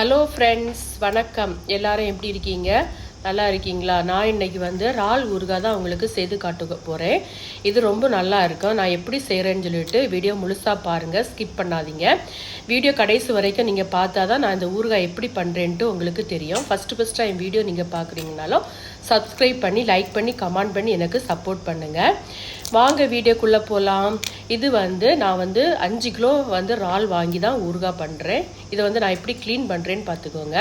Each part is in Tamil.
ஹலோ ஃப்ரெண்ட்ஸ் வணக்கம். எல்லாரும் எப்படி இருக்கீங்க? நல்லா இருக்கீங்களா? நான் இன்னைக்கு வந்து ரால் ஊறுகாய் தான் உங்களுக்கு செய்து காட்டுக்க போகிறேன் இது ரொம்ப நல்லா இருக்கும். நான் எப்படி செய்கிறேன்னு சொல்லிட்டு வீடியோ முழுசாக பாருங்கள் ஸ்கிப் பண்ணாதீங்க. வீடியோ கடைசி வரைக்கும் நீங்கள் பார்த்தா தான் நான் இந்த ஊறுகாய் எப்படி பண்ணுறேன்ட்டு உங்களுக்கு தெரியும். ஃபஸ்ட்டு ஃபஸ்ட்டு டைம் வீடியோ நீங்கள் பார்க்குறீங்கனாலும் சப்ஸ்கிரைப் பண்ணி லைக் பண்ணி கமெண்ட் பண்ணி எனக்கு சப்போர்ட் பண்ணுங்கள் வாங்க வீடியோக்குள்ளே போகலாம் இது வந்து நான் வந்து அஞ்சு கிலோ வந்து இறால் வாங்கி தான் ஊறுகாய் பண்ணுறேன் இதை வந்து நான் எப்படி க்ளீன் பண்ணுறேன்னு பார்த்துக்கோங்க.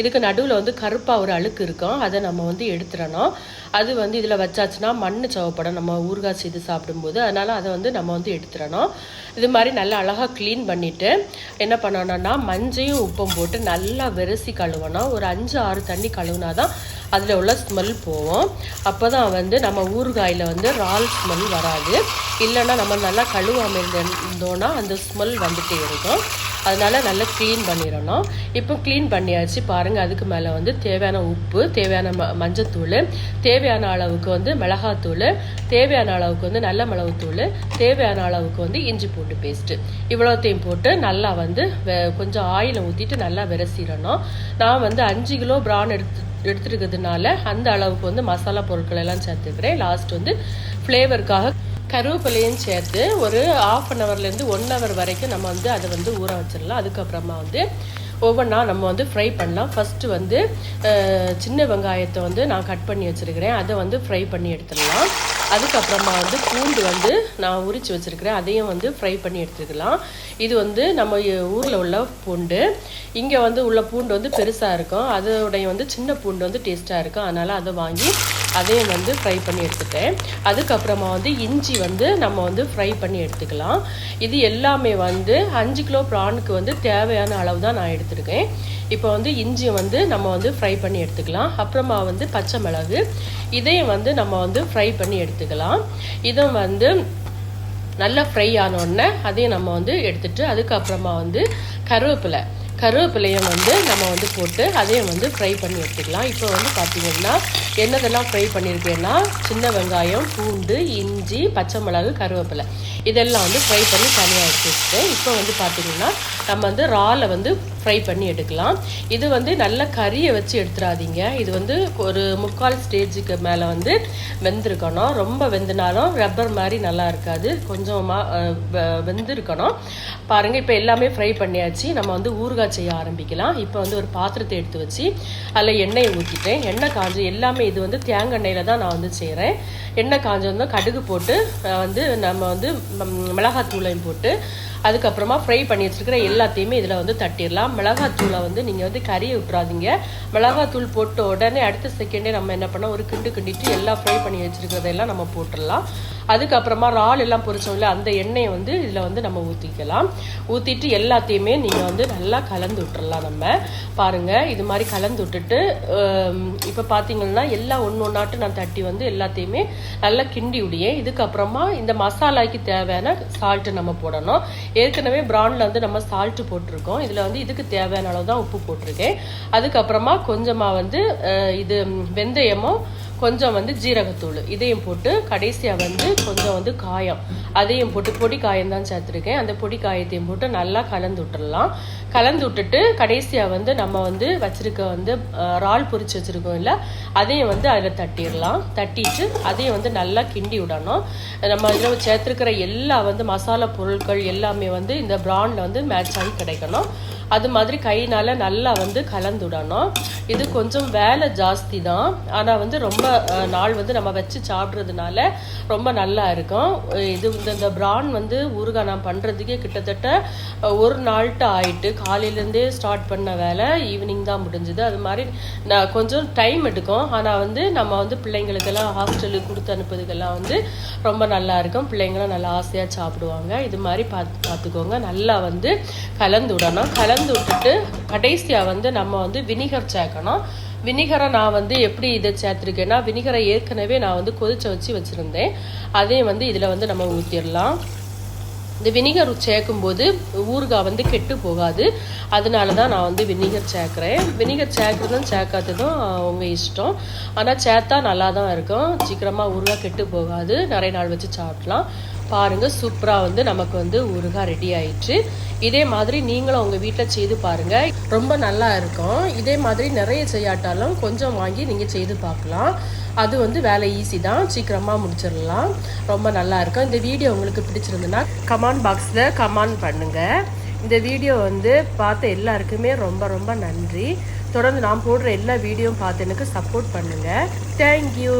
இதுக்கு நடுவில் வந்து கருப்பாக ஒரு அழுக்கு இருக்கும். அதை நம்ம வந்து எடுத்துடணும். அது வந்து இதில் வச்சாச்சுன்னா மண் சவப்படம். நம்ம ஊறுகாய் செய்து சாப்பிடும்போது. அதனால் அதை வந்து நம்ம வந்து எடுத்துடணும். இது மாதிரி நல்லா அழகாக க்ளீன் பண்ணிவிட்டு என்ன பண்ணணும்னா மஞ்சையும் உப்பும் போட்டு நல்லா வெரசி கழுவணும். ஒரு அஞ்சு ஆறு தண்ணி கழுவுனா தான் அதில் உள்ள ஸ்மெல் போவோம் அப்போ தான் வந்து நம்ம ஊறுகாயில் வந்து இறால் ஸ்மெல் வராது. இல்லைன்னா நம்ம நல்லா கழுவாமல் இருந்தோன்னா அந்த ஸ்மெல் வந்துட்டே இருக்கும். அதனால் நல்லா க்ளீன் பண்ணிடணும். இப்போ க்ளீன் பண்ணியாச்சு. பாருங்கள் அதுக்கு மேலே வந்து தேவையான உப்பு தேவையான ம மஞ்சத்தூள் தேவையான அளவுக்கு வந்து மிளகாத்தூள் தேவையான அளவுக்கு வந்து நல்ல மிளகுத்தூள் தேவையான அளவுக்கு வந்து இஞ்சி பூண்டு பேஸ்ட்டு இவ்வளோத்தையும் போட்டு நல்லா வந்து கொஞ்சம் ஆயிலை ஊற்றிட்டு நல்லா விரசிடணும். நான் வந்து அஞ்சு கிலோ பிரான் எடுத்து எடுத்துருக்கிறதுனால அந்த அளவுக்கு வந்து மசாலா பொருட்கள் எல்லாம் சேர்த்துக்கிறேன். லாஸ்ட் வந்து ஃப்ளேவருக்காக கருவேப்பிலையும் சேர்த்து ஒரு ஆஃப் அன் ஹவர்லேருந்து ஒன் ஹவர் வரைக்கும் நம்ம வந்து அதை வந்து ஊற வச்சிடலாம். அதுக்கப்புறமா வந்து ஒவ்வொன்றா நம்ம வந்து ஃப்ரை பண்ணலாம். ஃபஸ்ட்டு வந்து சின்ன வெங்காயத்தை வந்து நான் கட் பண்ணி வச்சுருக்கிறேன். அதை வந்து ஃப்ரை பண்ணி எடுத்துடலாம். அதுக்கப்புறமா வந்து பூண்டு வந்து நான் உரித்து வச்சுருக்கிறேன். அதையும் வந்து ஃப்ரை பண்ணி எடுத்துக்கலாம். இது வந்து நம்ம ஊரில் உள்ள பூண்டு. இங்கே வந்து உள்ள பூண்டு வந்து பெருசாக இருக்கும். அதோடைய வந்து சின்ன பூண்டு வந்து டேஸ்ட்டாக இருக்கும். அதனால் அதை வாங்கி அதையும் வந்து ஃப்ரை பண்ணி எடுத்துட்டேன். அதுக்கப்புறமா வந்து இஞ்சி வந்து நம்ம வந்து ஃப்ரை பண்ணி எடுத்துக்கலாம். இது எல்லாமே வந்து அஞ்சு கிலோ ப்ரானுக்கு வந்து தேவையான அளவு தான் நான் எடுத்துருக்கேன். இப்போ வந்து இஞ்சி வந்து நம்ம வந்து ஃப்ரை பண்ணி எடுத்துக்கலாம். அப்புறமா வந்து பச்சை மிளகு. இதையும் வந்து நம்ம வந்து ஃப்ரை பண்ணி எடுத்துக்கலாம். இதுவும் வந்து நல்லா ஃப்ரை ஆனோடனே அதையும் நம்ம வந்து எடுத்துட்டு அதுக்கப்புறமா வந்து கருவேப்பிலை. கருவேப்பிலையும் வந்து நம்ம வந்து போட்டு அதையும் வந்து ஃப்ரை பண்ணி எடுத்துக்கலாம். இப்போ வந்து பார்த்திங்கன்னா என்னதெல்லாம் ஃப்ரை பண்ணியிருக்கேன்னா சின்ன வெங்காயம் பூண்டு இஞ்சி பச்சை மிளகு கருவேப்பிலை. இதெல்லாம் வந்து ஃப்ரை பண்ணி தனியாக எடுத்து வச்சுட்டேன் இப்போ வந்து பார்த்தீங்கன்னா நம்ம வந்து ராலை வந்து ஃப்ரை பண்ணி எடுக்கலாம். இது வந்து நல்ல கறியை வச்சு எடுத்துடாதீங்க இது வந்து ஒரு முக்கால் ஸ்டேஜுக்கு மேலே வந்து வெந்திருக்கணும். ரொம்ப வெந்தினாலும் ரப்பர் மாதிரி நல்லா இருக்காது. கொஞ்சமாக வெந்திருக்கணும். பாருங்கள் இப்போ எல்லாமே ஃப்ரை பண்ணியாச்சு. நம்ம வந்து ஊறுகாய் செய்ய ஆரம்பிக்கலாம். இப்போ வந்து ஒரு பாத்திரத்தை எடுத்து வச்சு அதில் எண்ணெயை ஊற்றிட்டேன் எண்ணெய் காஞ்சு எல்லாமே இது வந்து தேங்காய் எண்ணெயில் தான் நான் வந்து செய்கிறேன் எண்ணெய் காஞ்சு வந்து கடுகு போட்டு வந்து நம்ம வந்து மிளகாத்தூளையும் போட்டு அதுக்கப்புறமா ஃப்ரை பண்ணி வச்சுருக்கிற எல்லாத்தையுமே இதில் வந்து தட்டிடலாம். மிளகாத்தூளை வந்து நீங்கள் வந்து கறியை விட்டுறாதீங்க. மிளகாத்தூள் போட்ட உடனே அடுத்த செகண்டே நம்ம என்ன பண்ணால் ஒரு கிண்டு கிண்டிட்டு எல்லாம் ஃப்ரை பண்ணி வச்சுருக்கிறதெல்லாம் நம்ம போட்டுடலாம். அதுக்கப்புறமா இறால் எல்லாம் பொரிச்சோம்ல அந்த எண்ணெயை வந்து இதில் வந்து நம்ம ஊற்றிக்கலாம் ஊற்றிட்டு எல்லாத்தையுமே நீங்கள் வந்து நல்லா கலந்து விட்டுறலாம் நம்ம. பாருங்கள் இது மாதிரி கலந்து விட்டுட்டு இப்போ பார்த்தீங்கன்னா எல்லா ஒன்று ஒன்றாட்டு நான் தட்டி வந்து எல்லாத்தையுமே நல்லா கிண்டி விடியேன் இதுக்கப்புறமா இந்த மசாலாக்கு தேவையான சால்ட்டு நம்ம போடணும். ஏற்கனவே ப்ரானில் வந்து நம்ம சால்ட்டு போட்டிருக்கோம். இதில் வந்து இதுக்கு தேவையான அளவு தான் உப்பு போட்டிருக்கேன். அதுக்கப்புறமா கொஞ்சமாக வந்து இது வெந்தயமும் கொஞ்சம் வந்து ஜீரகத்தூள். இதையும் போட்டு கடைசியாக வந்து கொஞ்சம் வந்து காயம். அதையும் போட்டு பொடி காயம் தான் சேர்த்துருக்கேன். அந்த பொடி காயத்தையும் போட்டு நல்லா கலந்து விட்டுடலாம் கலந்து விட்டுட்டு கடைசியாக வந்து நம்ம வந்து வச்சுருக்க வந்து ரால் இறால் பொரிச்சு வச்சிருக்கோம் இல்லை அதையும் வந்து அதில் தட்டிடலாம். தட்டிட்டு அதையும் வந்து நல்லா கிண்டி விடணும். நம்ம இதில் சேர்த்துருக்கிற எல்லா வந்து மசாலா பொருட்கள் எல்லாமே வந்து இந்த ப்ராண்டில் வந்து மேட்ச் ஆகி கிடைக்கணும். அது மாதிரி கையினால் நல்லா வந்து கலந்து விடணும் இது கொஞ்சம் வேலை ஜாஸ்தி தான் ஆனால் வந்து ரொம்ப நாள் வந்து நம்ம வச்சு சாப்பிட்றதுனால ரொம்ப நல்லா இருக்கும். இது இந்த இந்த ப்ரான் வந்து ஊறுகாய் நான் பண்ணுறதுக்கே கிட்டத்தட்ட ஒரு நாள்கிட்ட ஆயிட்டு காலையிலேருந்தே ஸ்டார்ட் பண்ண வேலை ஈவினிங் தான் முடிஞ்சுது. அது மாதிரி நான் கொஞ்சம் டைம் எடுக்கும். ஆனால் வந்து நம்ம வந்து பிள்ளைங்களுக்கெல்லாம் ஹாஸ்டலுக்கு கொடுத்து அனுப்புறதுக்கெல்லாம் வந்து ரொம்ப நல்லா இருக்கும். பிள்ளைங்களும் நல்லா ஆசையாக சாப்பிடுவாங்க. இது மாதிரி பார்த்து பார்த்துக்கோங்க நல்லா வந்து கலந்து விடணும் கலந்து விட்டுட்டு கடைசியாக வந்து நம்ம வந்து வினிகர் சேர்க்கணும். வினிகரை நான் வந்து எப்படி இதை சேர்த்துருக்கேன்னா வினிகரை ஏற்கனவே நான் வந்து கொதிச்சு வச்சு வச்சுருந்தேன். அதையும் வந்து இதில் வந்து நம்ம ஊற்றிடலாம் இந்த வினிகர் சேர்க்கும்போது ஊறுகாய் வந்து கெட்டு போகாது. அதனால தான் நான் வந்து வினிகர் சேர்க்குறேன். வினிகர் சேர்க்குறதும் சேர்க்காததும் உங்கள் இஷ்டம். ஆனால் சேர்த்தா நல்லா தான் இருக்கும். சீக்கிரமாக ஊறுகாய் கெட்டு போகாது. நிறைய நாள் வச்சு சாப்பிட்லாம். பாருங்கள் சூப்பராக வந்து நமக்கு வந்து ஊறுகாய் ரெடி ஆயிடுச்சு இதே மாதிரி நீங்களும் உங்கள் வீட்டில் செய்து பாருங்கள் ரொம்ப நல்லா இருக்கும். இதே மாதிரி நிறைய செய்யாட்டாலும் கொஞ்சம் வாங்கி நீங்கள் செய்து பார்க்கலாம் அது வந்து வேலை ஈஸி தான். சீக்கிரமாக முடிச்சிடலாம். ரொம்ப நல்லா இருக்கும். இந்த வீடியோ உங்களுக்கு பிடிச்சிருந்துன்னா கமெண்ட் பாக்ஸில் கமெண்ட் பண்ணுங்கள் இந்த வீடியோ வந்து பார்த்த எல்லாருக்குமே ரொம்ப ரொம்ப நன்றி. தொடர்ந்து நான் போடுற எல்லா வீடியோவும் பார்த்து எனக்கு சப்போர்ட் பண்ணுங்கள் தேங்க்யூ